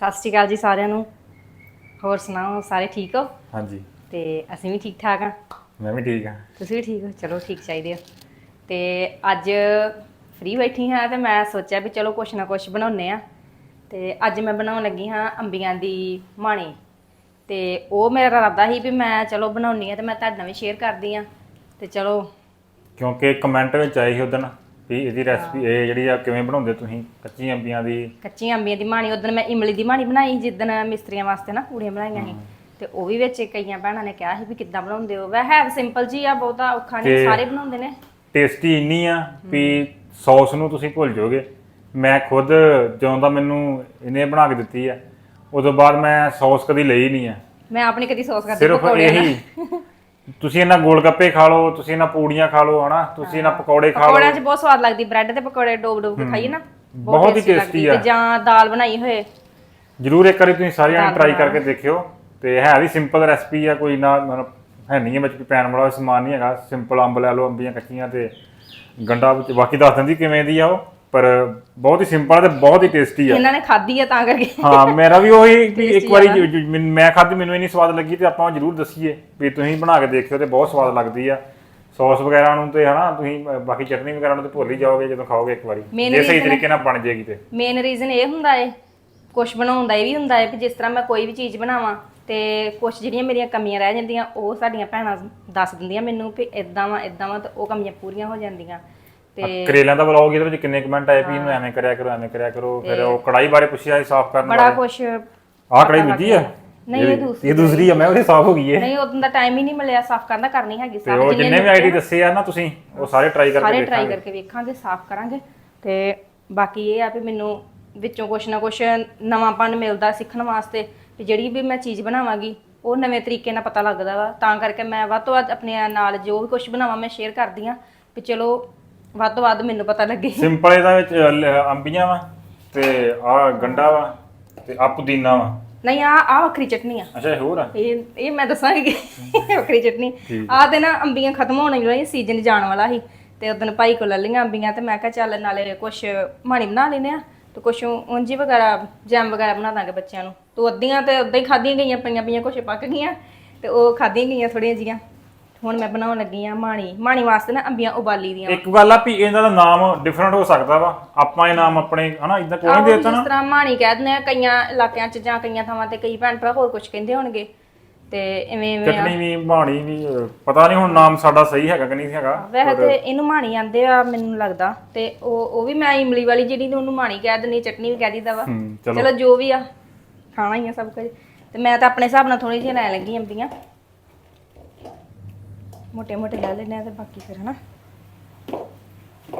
ਸਤਿ ਸ਼੍ਰੀ ਅਕਾਲ ਜੀ ਸਾਰਿਆਂ ਨੂੰ। ਹੋਰ ਸੁਣਾਓ ਸਾਰੇ ਠੀਕ ਹੋ? ਹਾਂਜੀ। ਤੇ ਅਸੀਂ ਵੀ ਠੀਕ ਠਾਕ ਆ ਮੈਂ ਵੀ ਠੀਕ ਹਾਂ। ਤੁਸੀਂ ਵੀ ਠੀਕ ਹੋ? ਚਲੋ ਠੀਕ ਚਾਹੀਦੇ ਹੋ ਤੇ ਅੱਜ ਫ੍ਰੀ ਬੈਠੀ ਹਾਂ ਤੇ ਮੈਂ ਸੋਚਿਆ ਵੀ ਚਲੋ ਕੁਛ ਨਾ ਕੁਛ ਬਣਾਉਨੇ ਆ ਤੇ ਅੱਜ ਮੈਂ ਬਣਾਉਣ ਲੱਗੀ ਹਾਂ ਅੰਬੀਆਂ ਦੀ ਮਾਣੀ। ਤੇ ਉਹ ਮੇਰਾ ਇਰਾਦਾ ਸੀ ਵੀ ਮੈਂ ਚਲੋ ਬਣਾਉਣੀ ਆ ਤੇ ਮੈਂ ਤੁਹਾਡੇ ਨਾਲ ਵੀ ਸ਼ੇਅਰ ਕਰਦੀ ਆ ਤੇ ਚਲੋ ਕਿਉਂਕਿ ਕਮੈਂਟ ਵਿੱਚ ਆਏ ਸੀ ਉਦੋਂ ਵੀ ਇਹਦੀ ਰੈਸਪੀ ਇਹ ਜਿਹੜੀ ਆ ਕਿਵੇਂ ਬਣਾਉਂਦੇ ਤੁਸੀਂ? ਕੱਚੀ ਅੰਬੀਆਂ ਦੀ? ਕੱਚੀਆਂ ਅੰਬੀਆਂ ਦੀ ਮਾਣੀ ਉਦੋਂ ਮੈਂ ਇਮਲੀ ਦੀ ਮਾਣੀ ਬਣਾਈ ਜਿੱਦਣ ਮਿਸਤਰੀਆਂ ਵਾਸਤੇ ਨਾ ਪੂੜੀਆਂ ਬਣਾਈਆਂ ਸੀ। ਤੇ ਉਹ ਵੀ ਵਿੱਚ ਕਈਆਂ ਭੈਣਾਂ ਨੇ ਕਿਹਾ ਸੀ ਵੀ ਕਿੱਦਾਂ ਬਣਾਉਂਦੇ ਹੋ। ਵੈ ਹੈ ਸਿੰਪਲ ਜੀ ਆ ਬਹੁਤਾ ਔਖਾ ਨਹੀਂ ਤੇ- ਸਾਰੇ ਬਣਾਉਂਦੇ ਨੇ। ਟੇਸਟੀ ਇੰਨੀ ਆ ਵੀ ਸੌਸ ਨੂੰ ਤੁਸੀਂ ਭੁੱਲ ਜਾਓਗੇ। ਮੈਂ ਖੁਦ ਜਦੋਂ ਦਾ ਮੈਨੂੰ ਇਹਨੇ ਬਣਾ ਕੇ ਦਿੱਤੀ ਆ ਉਦੋਂ ਬਾਅਦ ਮੈਂ ਸੌਸ ਕਦੀ ਲਈ ਨਹੀਂ ਆ। ਮੈਂ ਆਪਣੀ ਕਦੀ ਸੌਸ ਕਰਦੀ ਸਿਰਫ ਪਕੌੜਿਆਂ ਨਾਲ। ਇਹੀ ਤੁਸੀਂ ਇਹਨਾਂ ਗੋਲ ਗੱਪੇ ਖਾ ਲਓ ਤੁਸੀਂ ਇਹਨਾਂ ਪੂੜੀਆਂ ਖਾ ਲਓ ਹਨਾ? ਤੁਸੀਂ ਇਹਨਾਂ ਪਕੌੜੇ ਖਾ ਪਕੌੜਿਆਂ ਲਓ 'ਚ ਬਹੁਤ ਸਵਾਦ ਲੱਗਦੀ ਬ੍ਰੈਡ ਤੇ ਪਕੌੜੇ ਡੋਬ ਡੋਬ ਕੇ ਖਾਈਏ ਨਾ ਬਹੁਤ ਹੀ tasty ਲੱਗਦੀ। ਆ। ਤੇ ਜਾਂ ਦਾਲ ਬਣਾਈ ਹੋਏ। ਜਰੂਰ ਇੱਕ ਵਾਰੀ ਤੁਸੀਂ ਸਾਰਿਆਂ ਨੇ ਟਰਾਈ ਕਰਕੇ ਦੇਖਿਓ ਤੇ ਹੈ ਵੀ ਸਿੰਪਲ ਰੈਸਪੀ ਆ ਕੋਈ ਨਾ ਮਤਲਬ ਹੈ ਨਹੀਂ ਹੈ ਵਿੱਚ ਕੋਈ ਪੈਣ ਵਾਲਾ ਸਮਾਨ ਨਹੀਂ ਹੈਗਾ। ਸਿੰਪਲ ਅੰਬ ਲੈ ਲਓ ਅੰਬੀਆਂ ਕੱਚੀਆਂ ਤੇ ਗੰਡਾ ਵਿੱਚ ਬਾਕੀ ਦੱਸ ਦਿੰਦੀ ਕਿਵੇਂ ਦੀ ਆ ਉਹ? ਪਰ ਬਹੁਤ ਹੀ ਸਿੰਪਲ ਤੇ ਬਹੁਤ ਹੀ ਟੇਸਟੀ ਆ। ਇਹਨਾਂ ਨੇ ਖਾਧੀ ਆ ਤਾਂ ਕਰਕੇ। ਹਾਂ ਮੇਰਾ ਵੀ ਉਹੀ ਵੀ ਇੱਕ ਵਾਰੀ ਜੋ- ਜੋ ਮੈਨ- ਮੈਂ ਖਾਧੀ ਮੈਨੂੰ ਇੰਨੀ ਸਵਾਦ ਲੱਗੀ ਤੇ ਆਪਾਂ ਜਰੂਰ ਦੱਸੀਏ ਵੀ ਤੁਸੀਂ ਬਣਾ ਕੇ ਦੇਖਿਓ ਤੇ ਬਹੁਤ ਸਵਾਦ ਲੱਗਦੀ ਆ। ਸੌਸ ਵਗੈਰਾ ਨੂੰ ਤੇ ਹਨਾ ਤੁਸੀਂ ਅ, ਬਾਕੀ ਚਟਨੀ ਵਗੈਰਾ ਨੂੰ ਤੇ ਭੁੱਲ ਹੀ ਜਾਓਗੇ ਜਦੋਂ ਖਾਓਗੇ ਇੱਕ ਵਾਰੀ। Main ਜੇ ਸਹੀ reason- ਤਰੀਕੇ ਨਾਲ ਬਣ ਜੇਗੀ ਤੇ। ਮੇਨ ਰੀਜ਼ਨ ਇਹ ਹੁੰਦਾ ਏ ਕੁਝ ਬਣਾਉਣ ਦਾ ਇਹ ਵੀ ਹੁੰਦਾ ਏ ਕਿ ਜਿਸ ਤਰ੍ਹਾਂ ਮੈਂ ਕੋਈ ਵੀ ਚੀਜ਼ ਬਣਾਵਾਂ ਤੇ ਕੁਝ ਜਿਹੜੀਆਂ ਮੇਰੀਆਂ ਕਮੀਆਂ ਰਹਿ ਜਾਂਦੀਆਂ ਉਹ ਸਾਡੀਆਂ ਭੈਣਾਂ ਦੱਸ ਦਿੰਦੀਆਂ ਮੈਨੂੰ ਵੀ ਇਦਾਂ ਵਾ ਇਦਾਂ ਵਾ ਤੇ ਉਹ ਕਮੀਆਂ ਪੂਰੀਆਂ ਹੋ ਜਾਂਦੀਆਂ। ਤੇ ਕਰੇਲਿਆਂ ਦਾ ਵਲੌਗ ਇਹਦੇ ਵਿੱਚ ਕਿੰਨੇ ਕਮੈਂਟ ਆਏ ਵੀ ਇਹਨੂੰ ਐਵੇਂ ਕਰਿਆ ਕਰੋ ਐਵੇਂ ਕਰਿਆ ਕਰੋ ਫਿਰ ਉਹ ਕੜਾਈ ਬਾਰੇ ਪੁੱਛਿਆ ਸੀ ਸਾਫ਼ ਕਰਨ ਬੜਾ ਬਾਰੇ। ਕੁਝ ਆਹ ਕੜਾਈ ਦੂਜੀ ਆ? ਨਹੀਂ ਇਹ ਦੂਸਰੀ ਇਹ ਦੂਸਰੀ ਆ ਮੈਂ ਉਹਦੀ ਸਾਫ਼ ਹੋ ਗਈ ਏ। ਨਹੀਂ ਉਦੋਂ ਦਾ ਟਾਈਮ ਹੀ ਨਹੀਂ ਮਿਲਿਆ ਸਾਫ਼ ਕਰਨ ਦਾ ਕਰਨੀ ਹੈਗੀ ਤੇ ਉਹ ਜਿੰਨੇ ਵੀ ਆਈਡੀ ਦੱਸੇ ਆ ਨਾ ਤੁਸੀਂ ਉਹ ਸਾਰੇ ਟਰਾਈ ਕਰਕੇ ਸਾਰੇ ਟਰਾਈ ਕਰਕੇ ਵੇਖਾਂਗੇ ਸਾਫ਼ ਕਰਾਂਗੇ। ਤੇ ਬਾਕੀ ਇਹ ਆ ਵੀ ਮੈਨੂੰ ਵਿੱਚੋਂ ਕੁਛ ਨਾ ਕੁਛ ਨਵਾਂਪਨ ਮਿਲਦਾ ਸਿੱਖਣ ਵਾਸਤੇ ਵੀ ਜਿਹੜੀ ਵੀ ਮੈਂ ਚੀਜ਼ ਬਣਾਵਾਂਗੀ ਉਹ ਨਵੇਂ ਤਰੀਕੇ ਨਾਲ ਪਤਾ ਲੱਗਦਾ ਵਾ। ਤਾਂ ਕਰਕੇ ਮੈਂ ਵੱਧ ਤੋਂ ਵੱਧ ਆਪਣੇ ਨਾਲ ਜੋ ਵੀ ਕੁਛ ਬਣਾਵਾਂ ਮੈਂ ਸ਼ੇਅਰ ਕਰਦੀ ਆ ਵੀ ਚਲੋ ਵੱਧ ਤੋਂ ਵੱਧ ਮੈਨੂੰ ਪਤਾ ਲੱਗੇ। ਸਿੰਪਲ ਇਹਦਾ ਵਿੱਚ ਅ, ਲ- ਅੰਬੀਆਂ ਵਾ ਤੇ ਆ ਗੰਡਾ ਵਾ ਤੇ ਆ ਪੁਦੀਨਾ ਵਾ। ਨਹੀਂ ਆ ਆ ਵੱਖਰੀ ਚਟਨੀ ਆ। ਅੱਛਾ ਇਹ ਹੋਰ ਆ? ਇਹ ਇਹ ਮੈਂ ਦੱਸਾਂਗੀ ਵੱਖਰੀ ਚਟਨੀ। ਆ ਤੇ ਨਾ ਅੰਬੀਆਂ ਖਤਮ ਹੋਣ ਵਾਲੀ ਸੀਜ਼ਨ ਜਾਣ ਵਾਲਾ ਸੀ। ਤੇ ਉਦੋਂ ਭਾਈ ਕੋਲ ਲੈ ਲਈਆਂ ਅੰਬੀਆਂ ਤੇ ਮੈਂ ਕਿਹਾ ਚੱਲ ਨਾਲੇ ਕੁਛ ਮਾਣੀ ਬਣਾ ਲੈਨੇ ਆ। ਤੇ ਕੁਛ ਉਂਜੀ ਵਗੈਰਾ ਜੈਮ ਵਗੈਰਾ ਬਣਾ ਦਾਂਗੇ ਬੱਚਿਆਂ ਨੂੰ। ਤੋ ਅੱਧੀਆਂ ਤੇ ਉਦਾਂ ਹੀ ਖਾਧੀਆਂ ਗਈਆਂ ਪਈਆਂ ਪਈਆਂ ਕੁਛ ਪੱਕ ਗਈਆਂ। ਤੇ ਉਹ ਖਾਧੀਆਂ ਗਈਆਂ ਥੋੜੀਆਂ ਜੀਆਂ ਹੁਣ ਮੈਂ ਬਣਾਉਣ ਲੱਗੀ ਆ ਮਾਣੀ। ਮਾਣੀ ਵਾਸਤੇ ਨਾ ਅੰਬੀਆਂ ਉਬਾਲੀ ਦੀਆਂ। ਇੱਕ ਗੱਲ ਆ ਵੀ ਇਹਨਾਂ ਦਾ ਨਾਮ ਡਿਫਰੈਂਟ ਹੋ ਸਕਦਾ ਵਾ। ਆਪਾਂ ਇਹ ਨਾਮ ਆਪਣੇ ਹਨਾ ਇਦਾਂ ਕੋਈ ਨਹੀਂ ਦੇਤਾ ਨਾ। ਜਿਸ ਤਰ੍ਹਾਂ ਮਾਣੀ ਕਹਿ ਦਿੰਦੇ ਆ ਕਈਆਂ ਇਲਾਕਿਆਂ 'ਚ ਜਾਂ ਕਈਆਂ ਥਾਵਾਂ ਤੇ ਕਈ ਭੈਣ ਭਰਾ ਹੋਰ ਕੁਝ ਕਹਿੰਦੇ ਹੋਣਗੇ। ਤੇ ਇਵੇਂ ਇਵੇਂ ਆ। ਵੀ ਬਾਣੀ ਵੀ ਪਤਾ ਨਹੀਂ ਹੁਣ ਨਾਮ ਸਾਡਾ ਸਹੀ ਹੈਗਾ ਕਿ ਨਹੀਂ ਹੈਗਾ। ਵੈਸੇ ਤੇ ਇਹਨੂੰ ਮਾਣੀ ਆਂਦੇ ਆ ਮੈਨੂੰ ਲੱਗਦਾ। ਤੇ ਉਹ ਉਹ ਵੀ ਮੈਂ ਇਮਲੀ ਵਾਲੀ ਜਿਹੜੀ ਨੂੰ ਉਹਨੂੰ ਮਾਣੀ ਕਹਿ ਦਿੰਦੀ ਚਟਨੀ ਵੀ ਕਹਿ ਦਿੰਦਾ ਵਾ। ਹੂੰ ਚਲੋ। ਚਲੋ ਜੋ ਵੀ ਆ ਖਾਣਾ ਹੀ ਆ ਸਭ ਕੁਝ। ਤੇ ਮੈਂ ਤਾਂ ਆਪਣੇ ਹਿਸਾਬ ਨਾਲ ਥੋੜੀ ਜਿਹੀ ਲੈ ਲੱਗੀ ਅੰਬੀਆਂ। ਮੋਟੇ ਮੋਟੇ ਲੈ ਲੈਣੇ ਆ ਤੇ ਬਾਕੀ ਫਿਰ ਹਨਾ।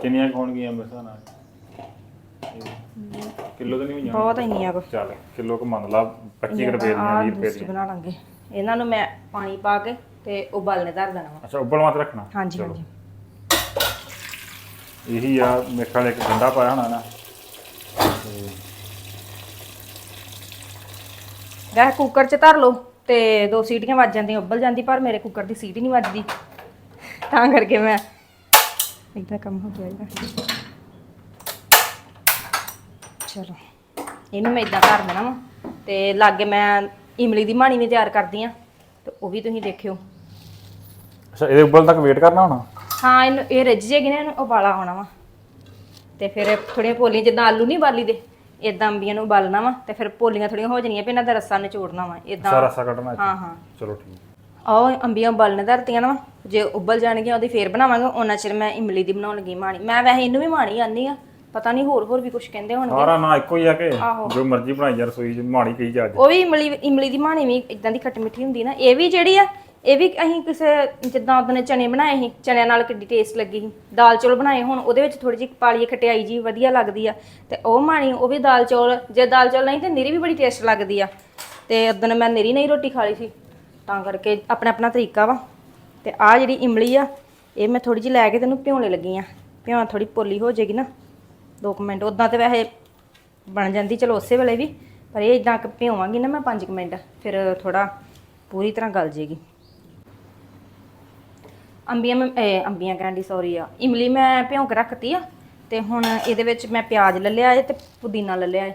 ਕਿੰਨੀਆਂ ਹੋਣਗੀਆਂ ਬਸਾਂ ਨਾਲ? ਕਿਲੋ ਤਾਂ ਨਹੀਂ ਹੋਈਆਂ? ਬਹੁਤ ਇੰਨੀਆਂ ਕੋ। ਚੱਲ ਕਿਲੋ ਕੁ ਮੰਨ ਲਾ 25 ਰੁਪਏ ਦੀਆਂ 20 ਰੁਪਏ ਦੂਸਰੀ ਬਣਾ ਲਾਂਗੇ। ਇਹਨਾਂ ਨੂੰ ਮੈਂ ਪਾਣੀ ਪਾ ਕੇ ਤੇ ਉਬਾਲਣੇ ਧਰ ਦੇਣਾ ਵਾ। ਅੱਛਾ ਉਬਲਣ ਵਾਸਤੇ ਰੱਖਣਾ? ਹਾਂਜੀ ਹਾਂਜੀ। ਇਹੀ ਆ ਮੇਰੇ ਖਿਆਲ ਇੱਕ ਗੰਡਾ ਪਾਇਆ ਹੋਣਾ ਨਾ। ਗੈਸ ਕੁੱਕਰ 'ਚ ਧਰ ਲਓ। ਤੇ ਦੋ ਸੀਟੀਆਂ ਵੱਜ ਜਾਂਦੀਆਂ ਉੱਬਲ ਜਾਂਦੀ ਪਰ ਮੇਰੇ ਕੁੱਕਰ ਦੀ ਸੀਟੀ ਨਹੀਂ ਵੱਜਦੀ। ਤਾਂ ਕਰਕੇ ਮੈਂ ਇਦਾਂ ਕੰਮ ਹੋ ਗਿਆ ਇਹਦਾ ਚਲੋ ਇਹਨੂੰ ਮੈਂ ਇਦਾਂ ਧਰ ਦੇਣਾ ਵਾ ਤੇ ਲਾਗੇ ਮੈਂ ਇਮਲੀ ਦੀ ਮਾਣੀ ਵੀ ਤਿਆਰ ਕਰਦੀ ਆ ਤੇ ਉਹ ਵੀ ਤੁਸੀਂ ਦੇਖਿਓ। ਅੱਛਾ ਇਹਦੇ ਉਬਲ ਤੱਕ ਵੇਟ ਕਰਨਾ ਹੋਣਾ? ਹਾਂ ਇਹਨੂੰ ਇਹ ਰਿੱਝ ਜੇਗੀ ਨਾ ਇਹਨੂੰ ਉਬਾਲਾ ਆਉਣਾ ਵਾ। ਤੇ ਫਿਰ ਥੋੜੀਆਂ ਪੋਲੀਆਂ ਜਿੱਦਾਂ ਆਲੂ ਨਹੀਂ ਉਬਾਲੀ ਦੇ ਇਦਾਂ ਅੰਬੀਆਂ ਨੂੰ ਉਬਾਲਣਾ ਵਾ ਤੇ ਫਿਰ ਪੋਲੀਆਂ ਥੋੜੀਆਂ ਹੋ ਜਾਣੀਆਂ ਫਿਰ ਇਹਨਾਂ ਦਾ ਰੱਸਾ ਨਿਚੋੜਨਾ ਵਾ ਇਦਾਂ ਸਾਰਾ ਰਸਾ ਕੱਢਣਾ। ਹਾਂ ਹਾਂ। ਚਲੋ ਠੀਕ ਆਹ ਅੰਬੀਆਂ ਉਬਾਲਣੇ ਧਰਤੀਆਂ ਨਾ ਜੇ ਉਬਲ ਜਾਣਗੀਆਂ ਉਹਦੀ ਫੇਰ ਬਣਾਵਾਂਗੇ ਉਹਨਾਂ ਚਿਰ ਮੈਂ ਇਮਲੀ ਦੀ ਬਣਾਉਣ ਲੱਗੀ ਮਾਣੀ ਮੈਂ ਵੈਸੇ ਇਹਨੂੰ ਵੀ ਮਾਣੀ ਆਨੀ ਆ ਪਤਾ ਨਹੀਂ ਹੋਰ ਹੋਰ ਵੀ ਕੁਝ ਕਹਿੰਦੇ ਹੋਣਗੇ। ਸਾਰਾ ਨਾ ਇੱਕੋ ਹੀ ਆ ਕਿ। ਜੋ ਮਰਜ਼ੀ ਬਣਾਈ ਜਾ ਰਸੋਈ ਚ ਮਾੜੀ ਕਹੀ ਜਾ ਅੱਜ। ਉਹ ਵੀ ਇਮਲੀ ਇਮਲੀ ਦੀ ਮਾਣੀ ਵੀ ਇਦਾਂ ਦੀ ਖੱਟੀ ਮਿੱਠੀ ਹੁੰਦੀ ਨਾ ਇਹ ਵੀ ਜਿਹੜੀ ਆ ਇਹ ਵੀ ਅਸੀਂ ਕਿਸੇ, ਜਿੱਦਾਂ ਉਹਨੇ ਚਨੇ ਬਣਾਏ ਸੀ ਚਣਿਆਂ ਨਾਲ ਕਿੱਡੀ ਟੇਸਟ ਲੱਗੀ ਸੀ। ਦਾਲ ਚੌਲ ਬਣਾਏ, ਹੁਣ ਉਹਦੇ ਵਿੱਚ ਥੋੜੀ ਜਿਹੀ ਪਾਲੀਏ ਖਟਿਆਈ ਜੀ ਵਧੀਆ ਲੱਗਦੀ ਆ। ਤੇ ਉਹ ਮਾਣੀ ਉਹ ਵੀ ਦਾਲ ਚੌਲ, ਜੇ ਦਾਲ ਚੌਲ ਨਹੀਂ ਤੇ ਨਿਰੀ ਵੀ ਬੜੀ ਟੇਸਟ ਲੱਗਦੀ ਆ। ਤੇ ਉਦੋਂ ਮੈਂ ਨਿਰੀ ਨਹੀਂ ਰੋਟੀ ਖਾ ਲਈ ਸੀ, ਤਾਂ ਕਰਕੇ ਆਪਣਾ ਆਪਣਾ ਤਰੀਕਾ ਵਾ। ਤੇ ਆ ਜਿਹੜੀ ਇਮਲੀ ਆ, ਇਹ ਮੈਂ ਥੋੜੀ ਜਿਹੀ ਲੈ ਕੇ ਤੈਨੂੰ ਭਿਉਣੇ ਲੱਗੀ ਆ। ਭਿਉਣਾ ਥੋੜੀ ਪੋਲੀ ਹੋ ਜਾਏਗੀ ਨਾ, ਦੋ ਕੁ ਮਿੰਟ। ਉਦਾਂ ਤੇ ਵੈਸੇ ਬਣ ਜਾਂਦੀ, ਚਲੋ ਉਸੇ ਵੇਲੇ ਵੀ, ਪਰ ਇਹ ਇਦਾਂ ਭਿਉਵਾਂਗੀ ਨਾ ਮੈਂ 5 ਮਿੰਟ, ਫਿਰ ਥੋੜਾ ਪੂਰੀ ਤਰ੍ਹਾਂ ਗਲ ਜੇਗੀ। ਅੰਬੀਆਂ ਮੈਂ, ਇਹ, ਅੰਬੀਆਂ ਕਹਿੰਦੀ ਸੌਰੀ ਆ। ਇਮਲੀ ਮੈਂ ਭਿਉਂ ਕੇ ਰੱਖਤੀ ਆ, ਤੇ ਹੁਣ ਇਹਦੇ ਵਿੱਚ ਮੈਂ ਪਿਆਜ਼ ਲੈ ਲਿਆ ਏ ਤੇ ਪੁਦੀਨਾ ਲੈ ਲਿਆ ਏ।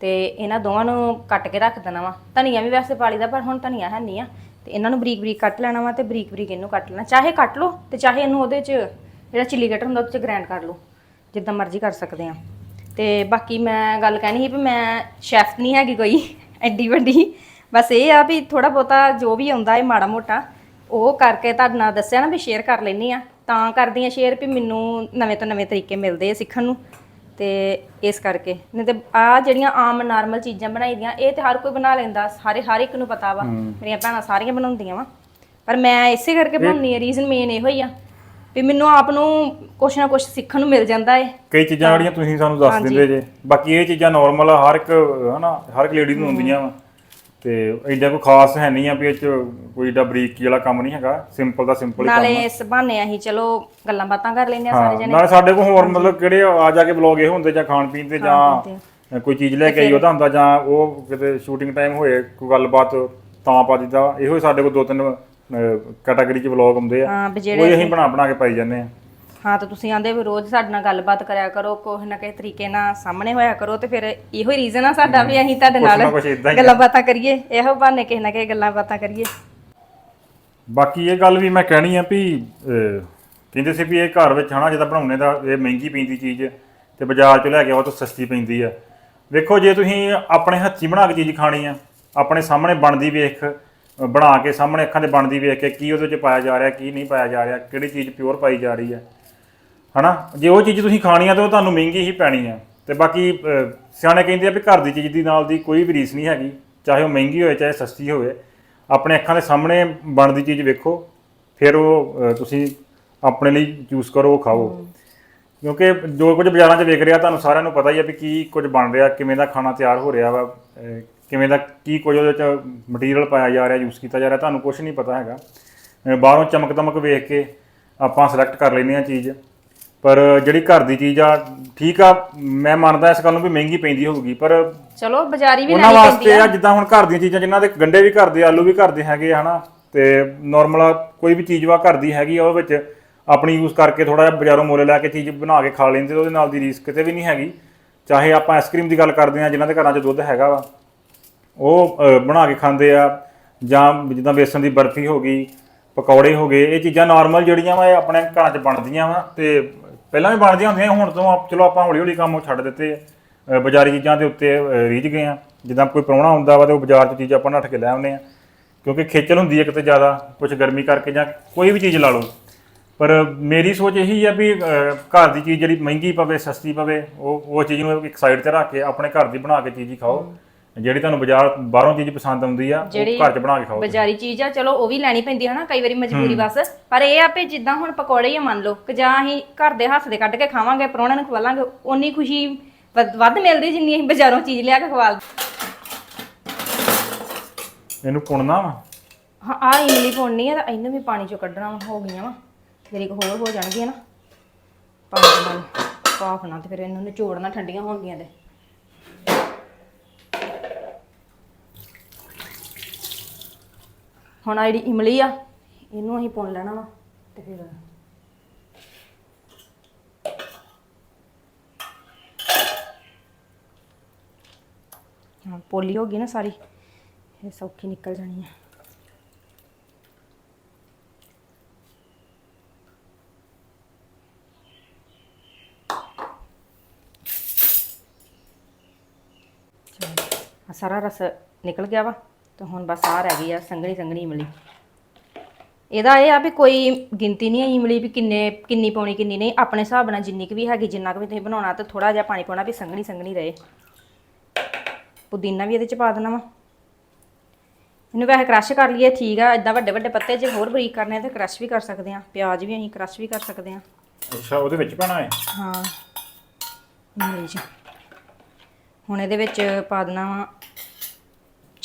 ਤੇ ਇਹਨਾਂ ਦੋਵਾਂ ਨੂੰ ਕੱਟ ਕੇ ਰੱਖ ਦੇਣਾ ਵਾ। ਧਨੀਆ ਵੀ ਵੈਸੇ ਪਾਲੀ ਦਾ ਪਰ ਹੁਣ ਧਨੀਆ ਹੈ ਨਹੀਂ ਆ। ਤੇ ਇਹਨਾਂ ਨੂੰ ਬਰੀਕ ਬਰੀਕ ਕੱਟ ਲੈਣਾ ਵਾ ਤੇ ਬਰੀਕ ਬਰੀਕ ਇਹਨੂੰ ਕੱਟ ਲੈਣਾ। ਚਾਹੇ ਕੱਟ ਲਓ ਤੇ ਚਾਹੇ ਇਹਨੂੰ ਉਹਦੇ 'ਚ, ਜਿਹੜਾ ਚਿੱਲੀ ਕਟਰ ਹੁੰਦਾ ਉਹਦੇ 'ਚ ਗ੍ਰਾਈਂਡ ਕਰ ਲਓ, ਜਿੱਦਾਂ ਮਰਜ਼ੀ ਕਰ ਸਕਦੇ ਆ। ਤੇ ਬਾਕੀ ਮੈਂ ਗੱਲ ਕਹਿਣੀ ਸੀ ਵੀ ਮੈਂ ਸ਼ੈਫ ਨਹੀਂ ਹੈਗੀ ਕੋਈ, ਐਡੀ ਵੱਡੀ। ਬਸ ਇਹ ਆ ਵੀ ਥੋੜਾ ਬਹੁਤਾ ਜੋ ਵੀ ਆਉਂਦਾ ਹੈ ਮਾੜਾ ਮੋਟਾ। ਉਹ ਕਰਕੇ ਤੁਹਾਡੇ ਨਾਲ ਦੱਸਿਆ ਨਾ ਵੀ ਸ਼ੇਅਰ ਕਰ ਲੈਣੀ ਆ ਤਾਂ ਕਰਦੀ ਆ ਸ਼ੇਅਰ ਵੀ ਮੈਨੂੰ ਨਵੇਂ ਤੋਂ ਨਵੇਂ ਤਰੀਕੇ ਮਿਲਦੇ ਆ ਸਿੱਖਣ ਨੂੰ। ਤੇ ਇਸ ਕਰਕੇ। ਨਹੀਂ ਤੇ ਆ ਜਿਹੜੀਆਂ ਆਮ ਨਾਰਮਲ ਚੀਜ਼ਾਂ ਬਣਾਈ ਦੀਆਂ ਇਹ ਤੇ ਹਰ ਕੋਈ ਬਣਾ ਲੈਂਦਾ। ਸਾਰੇ ਹਰ ਇੱਕ ਨੂੰ ਪਤਾ ਵਾ। ਮੇਰੀਆਂ ਭੈਣਾਂ ਸਾਰੀਆਂ ਬਣਾਉਂਦੀਆਂ ਵਾ। ਪਰ ਮੈਂ ਇਸੇ ਕਰਕੇ ਬਣਾਉਣੀ ਆ ਰੀਜ਼ਨ ਮੇਨ ਇਹੋ ਹੀ ਆ ਵੀ ਮੈਨੂੰ ਆਪ ਨੂੰ ਕੁਛ ਨਾ ਕੁਛ ਸਿੱਖਣ ਨੂੰ ਮਿਲ ਜਾਂਦਾ ਏ। ਕਈ ਚੀਜ਼ਾਂ ਜਿਹੜੀਆਂ ਤੁਸੀਂ ਸਾਨੂੰ ਦੱਸ ਦਿੰਦੇ ਜੇ। ਬਾਕੀ ਇਹ ਚੀਜ਼ਾਂ ਨਾਰਮਲ ਆ ਹਰ ਇੱਕ ਹਨਾ ਹਰ ਇੱਕ ਲੇਡੀ ਨੂੰ ਹੁੰਦੀਆਂ ਵਾ। ਤੇ ਐਡਾ ਕੋਈ ਖਾਸ ਹੈ ਨਹੀਂ ਆ ਵੀ ਇਹ ਚ ਕੋਈ ਏਡਾ ਬਰੀਕੀ ਵਾਲਾ ਕੰਮ ਨਹੀਂ ਹੈਗਾ। ਸਿੰਪਲ ਦਾ ਸਿੰਪਲ ਹੀ ਨਾਲੇ ਇਸ ਬਹਾਨੇ ਅਸੀਂ ਚਲੋ ਗੱਲਾਂ ਬਾਤਾਂ ਕਰ ਲੈਂਦੇ ਆ ਸਾਰੇ ਹਾਂ ਜਣੇ। ਨਾਲੇ ਸਾਡੇ ਕੋਲ ਹੋਰ ਮਤਲਬ ਕਿਹੜੇ ਆ ਜਾ ਕੇ ਬਲੌਗ ਇਹ ਹੁੰਦੇ ਜਾਂ ਖਾਣ ਪੀਣ ਤੇ ਜਾਂ ਕੋਈ ਚੀਜ਼ ਲੈ ਕੇ ਆਈ ਉਹਦਾ ਹੁੰਦਾ ਜਾਂ ਉਹ ਕਿਤੇ ਸ਼ੂਟਿੰਗ ਟਾਈਮ ਹੋਏ ਕੋਈ ਗੱਲਬਾਤ ਤਾਂ ਪਾ ਦਿੱਤਾ। ਇਹੋ ਹੀ ਸਾਡੇ ਕੋਲ ਦੋ ਤਿੰਨ ਕੈਟਾਗਰੀ ਚ ਬਲੌਗ ਹੁੰਦੇ ਆ। ਹਾਂ ਵੀ ਜਿਹੜੇ ਉਹ ਅਸੀਂ ਬਣਾ ਬਣਾ ਕੇ ਪਾਈ ਜਾਂਦੇ ਆ। ਹਾਂ ਤਾਂ ਤੁਸੀਂ ਆਂਦੇ ਵੀ ਰੋਜ਼ ਸਾਡੇ ਨਾਲ ਗੱਲਬਾਤ ਕਰਿਆ ਕਰੋ ਕੋਈ ਨਾ ਕਿਸੇ ਤਰੀਕੇ ਨਾਲ ਸਾਹਮਣੇ ਹੋਇਆ ਕਰੋ ਤੇ ਫਿਰ ਇਹੋ ਹੀ ਰੀਜ਼ਨ ਆ ਸਾਡਾ ਵੀ ਅਸੀਂ ਤੁਹਾਡੇ ਕੁਛ ਨਾ ਨਾਲ ਕੁਛ ਏਦਾਂ ਹੀ ਆ। ਗੱਲਾਂ ਬਾਤਾਂ ਕਰੀਏ ਇਹੋ ਬਹਾਨੇ ਕਿਸੇ ਨਾ ਕਿਸੇ ਗੱਲਾਂ ਬਾਤਾਂ ਕਰੀਏ। ਬਾਕੀ ਇਹ ਗੱਲ ਵੀ ਮੈਂ ਕਹਿਣੀ ਆ ਵੀ ਅਹ, ਕਹਿੰਦੇ ਸੀ ਵੀ ਇਹ ਘਰ ਵਿੱਚ ਹਨਾ ਜਿਹਦਾ ਬਣਾਉਣੇ ਦਾ ਇਹ ਮਹਿੰਗੀ ਪੈਂਦੀ ਚੀਜ਼ ਤੇ ਬਾਜ਼ਾਰ ਚੋਂ ਲੈ ਕੇ ਆਓ ਤਾਂ ਸਸਤੀ ਪੈਂਦੀ ਆ। ਵੇਖੋ ਜੇ ਤੁਸੀਂ ਆਪਣੇ ਹੱਥੀਂ ਬਣਾ ਕੇ ਚੀਜ਼ ਖਾਣੀ ਆ ਆਪਣੇ ਸਾਹਮਣੇ ਬਣਦੀ ਵੇਖ ਬਣਾ ਕੇ ਸਾਹਮਣੇ ਅੱਖਾਂ ਦੇ ਬਣਦੀ ਵੇਖ ਕੇ ਕੀ ਉਹਦੇ ਵਿੱਚ ਪਾਇਆ ਜਾ ਰਿਹਾ ਕੀ ਨਹੀਂ ਪਾਇਆ ਜਾ ਰਿਹਾ ਕਿਹੜੀ ਚੀਜ਼ ਪਿਓਰ ਪਾਈ ਜਾ ਰਹੀ ਆ। ਹਨਾ? ਜੇ ਉਹ ਚੀਜ਼ ਤੁਸੀਂ ਖਾਣੀ ਆ ਤਾਂ ਉਹ ਤੁਹਾਨੂੰ ਮਹਿੰਗੀ ਹੀ ਪੈਣੀ ਆ। ਤੇ ਬਾਕੀ ਅਹ, ਸਿਆਣੇ ਕਹਿੰਦੇ ਆ ਵੀ ਘਰ ਦੀ ਚੀਜ਼ ਦੀ ਨਾਲ ਦੀ ਕੋਈ ਵੀ ਰੀਸ ਨਹੀਂ ਹੈਗੀ ਚਾਹੇ ਉਹ ਮਹਿੰਗੀ ਹੋਵੇ ਚਾਹੇ ਸਸਤੀ ਹੋਵੇ। ਆਪਣੇ ਅੱਖਾਂ ਦੇ ਸਾਹਮਣੇ ਬਣਦੀ ਚੀਜ਼ ਵੇਖੋ ਫਿਰ ਉਹ ਅਹ, ਤੁਸੀਂ ਆਪਣੇ ਲਈ ਚੂਜ਼ ਕਰੋ ਉਹ ਖਾਓ। ਕਿਉਂਕਿ ਜੋ ਕੁਝ ਬਾਜ਼ਾਰਾਂ 'ਚ ਵੇਖ ਰਿਹਾ ਤੁਹਾਨੂੰ ਸਾਰਿਆਂ ਨੂੰ ਪਤਾ ਹੀ ਆ ਵੀ ਕੀ ਕੁਝ ਬਣ ਰਿਹਾ ਕਿਵੇਂ ਦਾ ਖਾਣਾ ਤਿਆਰ ਹੋ ਰਿਹਾ ਵਾ ਅਹ, ਕਿਵੇਂ ਦਾ ਕੀ ਕੁਝ ਉਹਦੇ 'ਚ ਮਟੀਰੀਅਲ ਪਾਇਆ ਜਾ ਰਿਹਾ ਯੂਜ਼ ਕੀਤਾ ਜਾ ਰਿਹਾ ਤੁਹਾਨੂੰ ਕੁਝ ਨਹੀਂ ਪਤਾ ਹੈਗਾ। ਅਹ, ਬਾਹਰੋਂ ਚਮਕ ਦਮਕ ਵੇਖ ਕੇ ਆਪਾਂ ਸਿਲੈਕਟ ਕਰ ਲੈਂਦੇ ਆ ਚੀਜ਼। ਪਰ ਜਿਹੜੀ ਘਰ ਦੀ ਚੀਜ਼ ਆ ਠੀਕ ਆ ਮੈਂ ਮੰਨਦਾ ਇਸ ਗੱਲ ਨੂੰ ਵੀ ਮਹਿੰਗੀ ਪੈਂਦੀ ਹੋਊਗੀ ਪਰ ਚਲੋ ਬਾਜ਼ਾਰੀ ਵੀ ਉਹਨਾਂ ਲੈਣੀ ਪੈਂਦੀ ਵਾਸਤੇ ਆ। ਜਿੱਦਾਂ ਹੁਣ ਘਰ ਦੀਆਂ ਚੀਜ਼ਾਂ ਜਿਨ੍ਹਾਂ ਦੇ ਗੰਡੇ ਵੀ ਘਰ ਦੇ ਆਲੂ ਵੀ ਘਰ ਦੇ ਹੈਗੇ ਆ ਹਨਾ ਤੇ ਨਾਰਮਲ ਕੋਈ ਵੀ ਚੀਜ਼ ਵਾ ਘਰ ਦੀ ਹੈਗੀ ਆ ਉਹ ਵਿੱਚ ਆਪਣੀ ਯੂਜ਼ ਕਰਕੇ ਥੋੜਾ ਜਿਹਾ ਬਾਜ਼ਾਰੋਂ ਮੁੱਲ ਲੈ ਕੇ ਚੀਜ਼ ਬਣਾ ਕੇ ਖਾ ਲੈਂਦੇ ਤੇ ਉਹਦੇ ਨਾਲ ਦੀ ਰੀਸ ਕਿਤੇ ਵੀ ਨਹੀਂ ਹੈਗੀ। ਚਾਹੇ ਆਪਾਂ ਆਈਸਕ੍ਰੀਮ ਦੀ ਗੱਲ ਕਰਦੇ ਆ ਜਿਨ੍ਹਾਂ ਦੇ ਘਰਾਂ 'ਚ ਦੁੱਧ ਹੈਗਾ ਵਾ ਉਹ ਬਣਾ ਕੇ ਖਾਂਦੇ ਆ ਜਾਂ ਜਿੱਦਾਂ ਬੇਸਨ ਦੀ ਬਰਫੀ ਹੋ ਗਈ ਪਕੌੜੇ ਹੋ ਗਏ ਇਹ ਚੀਜ਼ਾਂ ਨਾਰਮਲ ਜਿਹੜੀਆਂ ਵਾ ਇਹ ਆਪਣੇ ਘਰਾਂ 'ਚ ਬਣਦੀਆਂ ਵਾ ਤੇ ਪਹਿਲਾਂ ਵੀ ਬਣਦੀਆਂ ਹੁੰਦੀਆਂ ਹੁਣ ਤੋਂ ਆਪ- ਚਲੋ ਆਪਾਂ ਹੌਲੀ ਹੌਲੀ ਕੰਮ ਉਹ ਛੱਡ ਦਿੱਤੇ ਆ। ਅਹ, ਬਾਜ਼ਾਰੀ ਚੀਜ਼ਾਂ ਦੇ ਉੱਤੇ ਅਹ, ਰੀਝ ਗਏ ਆ। ਜਿੱਦਾਂ ਕੋਈ ਪ੍ਰਾਹੁਣਾ ਹੁੰਦਾ ਵਾ ਤੇ ਉਹ ਬਾਜ਼ਾਰ 'ਚ ਚੀਜ਼ ਆਪਾਂ ਨੱਠ ਕੇ ਲੈ ਆਉਂਦੇ ਆ। ਕਿਉਂਕਿ ਖੇਚਲ ਹੁੰਦੀ ਹੈ ਕਿਤੇ ਜ਼ਿਆਦਾ ਕੁਝ ਗਰਮੀ ਕਰਕੇ ਜਾਂ ਕੋਈ ਵੀ ਚੀਜ਼ ਲਾ ਲਓ। ਪਰ ਮੇਰੀ ਸੋਚ ਇਹੀ ਆ ਵੀ ਅਹ, ਘਰ ਦੀ ਚੀਜ਼ ਜਿਹੜੀ ਮਹਿੰਗੀ ਪਵੇ ਸਸਤੀ ਪਵੇ ਉਹ ਉਹ ਚੀਜ਼ ਨੂੰ ਇੱਕ ਸਾਈਡ ਤੇ ਰੱਖ ਕੇ ਆਪਣੇ ਘਰ ਦੀ ਬਣਾ ਕੇ ਚੀਜ਼ ਹੀ ਖਾਓ। ਜਿਹੜੀ ਤੁਹਾਨੂੰ ਬਾਜ਼ਾਰ ਬਾਹਰੋਂ ਚੀਜ਼ ਪਸੰਦ ਆਉਂਦੀ ਆ ਉਹ ਘਰ 'ਚ ਬਣਾ ਕੇ ਖਾਓ ਬਾਜ਼ਾਰੀ ਚੀਜ਼ ਆ ਚਲੋ ਉਹ ਵੀ ਲੈਣੀ ਪੈਂਦੀ ਹੈ ਨਾ ਕਈ ਵਾਰੀ ਮਜਬੂਰੀ ਬਸ। ਪਰ ਇਹ ਆ ਵੀ ਜਿੱਦਾਂ ਹੁਣ ਪਕੌੜੇ ਹੀ ਆ ਮੰਨ ਲਓ ਕਿ ਜਾਂ ਅਸੀਂ ਘਰ ਦੇ ਹੱਥ ਦੇ ਕੱਢ ਕੇ ਖਾਵਾਂਗੇ ਪਰੋਣਿਆਂ ਨੂੰ ਖਵਾਲਾਂਗੇ ਓਨੀ ਖੁਸ਼ੀ ਵ- ਵੱਧ ਮਿਲਦੀ ਜਿੰਨੀ ਅਸੀਂ ਬਾਜ਼ਾਰੋਂ ਚੀਜ਼ ਲਿਆ ਕੇ ਖਵਾ ਇਹਨੂੰ ਪੁਣਨਾ ਵਾ? ਹਾਂ ਆ ਇਮਲੀ ਪਾਉਣੀ ਆ ਤਾਂ ਇਹਨੂੰ ਵੀ ਪਾਣੀ ਚੋਂ ਕੱਢਣਾ ਵਾ, ਹੋ ਗਈਆਂ ਵਾ। ਫਿਰ ਇੱਕ ਹੋਰ ਹੋ ਜਾਣਗੀਆਂ ਨਾ। ਪਾਣੀ ਨਾਲ ਭਾਫਣਾ ਤੇ ਫਿਰ ਇਹਨੂੰ ਨਿਚੋੜਨਾ ਠੰਡੀਆਂ ਹੋਣਗੀਆਂ ਤੇ। ਹੁਣ ਆ ਜਿਹੜੀ ਇਮਲੀ ਆ, ਇਹਨੂੰ ਅਸੀਂ ਪੁਣ ਲੈਣਾ ਵਾ ਤੇ ਫਿਰ ਹਾਂ, ਪੋਲੀ ਹੋ ਗਈ ਨਾ ਸਾਰੀ, ਇਹ ਸੌਖੀ ਨਿਕਲ ਜਾਣੀ ਆ। ਸਾਰਾ ਰਸ ਨਿਕਲ ਗਿਆ ਵਾ। ਤੇ ਹੁਣ ਬਸ ਆ ਰਹਿ ਗਈ ਆ ਸੰਘਣੀ ਸੰਘਣੀ ਇਮਲੀ। ਇਹਦਾ ਇਹ ਆ ਵੀ ਕੋਈ ਗਿਣਤੀ ਨਹੀਂ ਹੈ ਇਮਲੀ ਵੀ ਕਿੰਨੇ ਕਿੰਨੀ ਪਾਉਣੀ ਕਿੰਨੀ ਨਹੀਂ। ਆਪਣੇ ਹਿਸਾਬ ਨਾਲ ਜਿੰਨੀ ਕੁ ਵੀ ਹੈਗੀ ਜਿੰਨਾ ਕੁ ਵੀ ਤੁਸੀਂ ਬਣਾਉਣਾ ਤੇ ਥੋੜਾ ਜਿਹਾ ਪਾਣੀ ਪਾਉਣਾ ਵੀ ਸੰਘਣੀ ਸੰਘਣੀ ਰਹੇ। ਪੁਦੀਨਾ ਵੀ ਇਹਦੇ ਚ ਪਾ ਦੇਣਾ ਵਾ। ਇਹਨੂੰ ਵੈਸੇ ਕ੍ਰਸ਼ ਕਰ ਲਈਏ ਠੀਕ ਆ। ਇਦਾਂ ਵੱਡੇ ਵੱਡੇ ਪੱਤੇ ਜੇ ਹੋਰ ਬਰੀਕ ਕਰਨੇ ਤੇ ਕ੍ਰਸ਼ ਵੀ ਕਰ ਸਕਦੇ ਆ। ਪਿਆਜ਼ ਵੀ ਅਸੀਂ ਕ੍ਰਸ਼ ਵੀ ਕਰ ਸਕਦੇ ਆ। ਅੱਛਾ ਉਹਦੇ ਵਿੱਚ ਪੈਣਾ ਹੈ? ਹਾਂ। ਇਮਲੀ ਚ। ਹੁਣ ਇਹਦੇ ਵਿੱਚ ਪਾ ਦੇਣਾ ਵਾ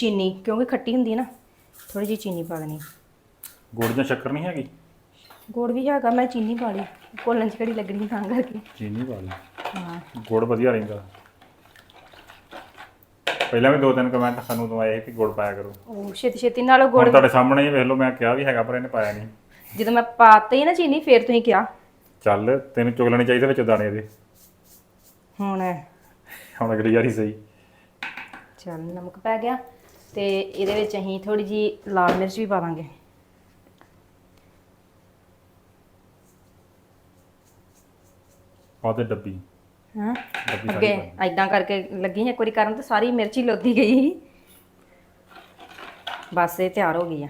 ਚੀਨੀ ਕਿਉਂਕਿ ਖੱਟੀ ਹੁੰਦੀ ਹੈ ਨਾ ਥੋੜੀ ਜਿਹੀ ਚੀਨੀ ਪਾ ਦੇਣੀ। ਗੁੜ ਜਾਂ ਸ਼ੱਕਰ ਨਹੀਂ ਹੈਗੀ? ਗੁੜ ਵੀ ਹੈਗਾ ਮੈਂ ਚੀਨੀ ਪਾ ਲਈ ਕੋਲਣ ਚ ਕਿਹੜੀ ਲੱਗਣੀ ਤਾਂ ਕਰਕੇ। ਚੀਨੀ ਪਾ ਲਈ। ਹਾਂ। ਗੁੜ ਵਧੀਆ ਰਹਿੰਦਾ। ਪਹਿਲਾਂ ਵੀ ਦੋ ਤਿੰਨ ਕਮੈਂਟ ਸਾਨੂੰ ਸੀ ਕਿ ਗੁੜ ਪਾਇਆ ਕਰੋ। ਉਹ ਛੇਤੀ ਛੇਤੀ ਨਾਲ ਗੁੜ ਹੁਣ ਤੁਹਾਡੇ ਸਾਹਮਣੇ ਹੀ ਵੇਖ ਲਓ ਮੈਂ ਕਿਹਾ ਵੀ ਹੈਗਾ ਪਰ ਇਹਨੇ ਪਾਇਆ ਨਹੀਂ। ਜਦੋਂ ਮੈਂ ਪਾਤੇ ਹੀ ਨਾ ਚੀਨੀ ਫੇਰ ਤੁਸੀਂ ਕਿਹਾ। ਚੱਲ ਤੈਨੂੰ ਚੁਗ ਲੈਣੀ ਚਾਹੀਦੀ ਵਿੱਚ ਦਾਣੇ ਇਹਦੇ ਹੁਣ। ਹੁਣ ਅਗਲੀ ਵਾਰੀ ਸਹੀ। ਚੱਲ ਨਮਕ ਪੈ ਗਿਆ। ਤੇ ਇਹਦੇ ਵਿੱਚ ਅਸੀਂ ਥੋੜੀ ਜੀ ਲਾਲ ਮਿਰਚ ਵੀ ਪਾ ਦਾਂਗੇ। ਦੇ ਡੱਬੀ। ਹਾਂ। ਡੱਬੀ ਸਾਰੀ ਅੱਗੇ ਐਦਾਂ ਕਰਕੇ ਲੱਗੀ ਇੱਕ ਵਾਰੀ ਕਰਨ ਤੇ ਸਾਰੀ ਮਿਰਚ ਹੀ ਲੋਦੀ ਗਈ ਬਸ ਇਹ ਤਿਆਰ ਹੋ ਗਈ ਆ।